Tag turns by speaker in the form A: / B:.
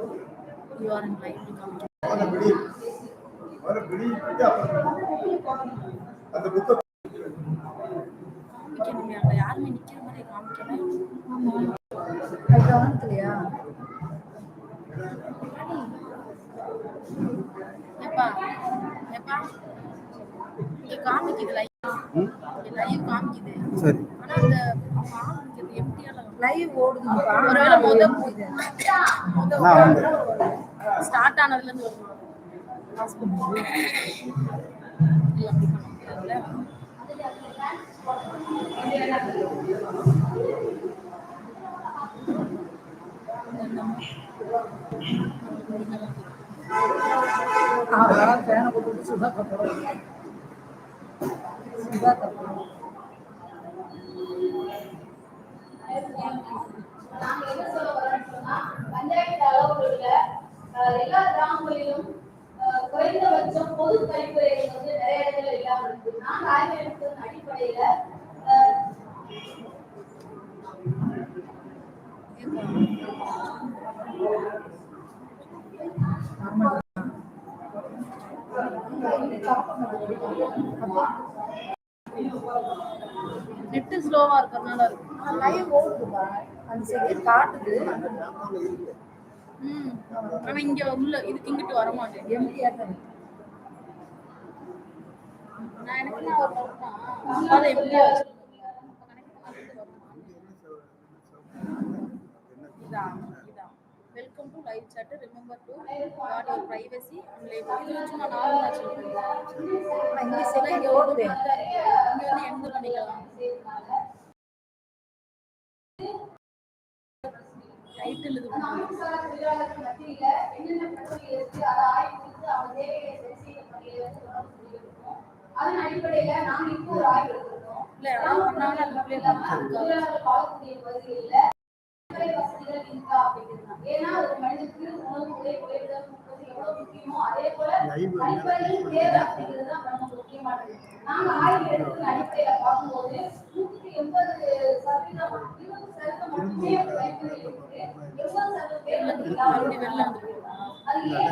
A: You are in line to come. காமிக்குது live. காமிக்குது.
B: சரி.
A: ஆனா அந்த எம்டியால
C: லைவ் ஓடுதுப்பா
A: ஒருவேளை முத ஸ்டார்ட் ஆனதுல இருந்து
C: அவ்வளோதான் ஃபேனை போட்டு சுதா கப்படம் சுதா கப்படம்
D: எல்லா கிராமங்களிலும் குறைந்தபட்சம் பொது கழிப்பறைகள் வந்து நிறைய இடத்துல இல்லாம இருக்கு. நாங்க ஆய்வு எடுத்ததன் அடிப்படையில
A: நெட் ஸ்லோவா இருக்கறனால
C: லைவ் ஓடுதுப்பா அந்த செகண்ட் காட்டுது.
A: அவன் இங்க உள்ள இதுக்கு இங்கிட்டு வர மாட்டேன்
C: எம்டிஆர் தான்
A: நான் எனக்கு நான் ஒரு டவுட் தான் அதை எப்படியா இதான் இதான். Welcome to live chat. Remember to guard your privacy and label இது சும்மா நார்மலா சொல்றேன்.
C: இங்கே செகண்ட் ஓடுது
A: இங்க வந்து எந்த பண்ணிக்கலாம்
D: தொடர்பு சொல்லியிருக்கோம் அதன் அடிப்படையில நாங்க இப்போ ஒரு ஆய்வு எடுத்திருக்கோம்.
A: இல்ல
D: வாழக்கூடிய பகுதிகளில் அடிப்படை வசதிகள் இருக்கா அப்படிங்கிறது ஏன்னா ஒரு மனிதனுக்கு உணவு உடை முப்பது எவ்வளவு முக்கியமோ அதே போல அடிப்படையில் தேவை அப்படிங்கிறது தான் நமக்கு முக்கியமானது. நாங்க ஆய்வு அடிப்படையில பார்க்கும்போது நூற்றுக்கு எண்பது சதவீதம் மட்டுமே கழிப்பறை இருக்கு எண்பது சதவீதம் பேர் வந்து இல்லாம
A: மறுபடியும் வெளில
D: இருக்காங்க.
A: வந்துருக்கா
D: அது ஏன்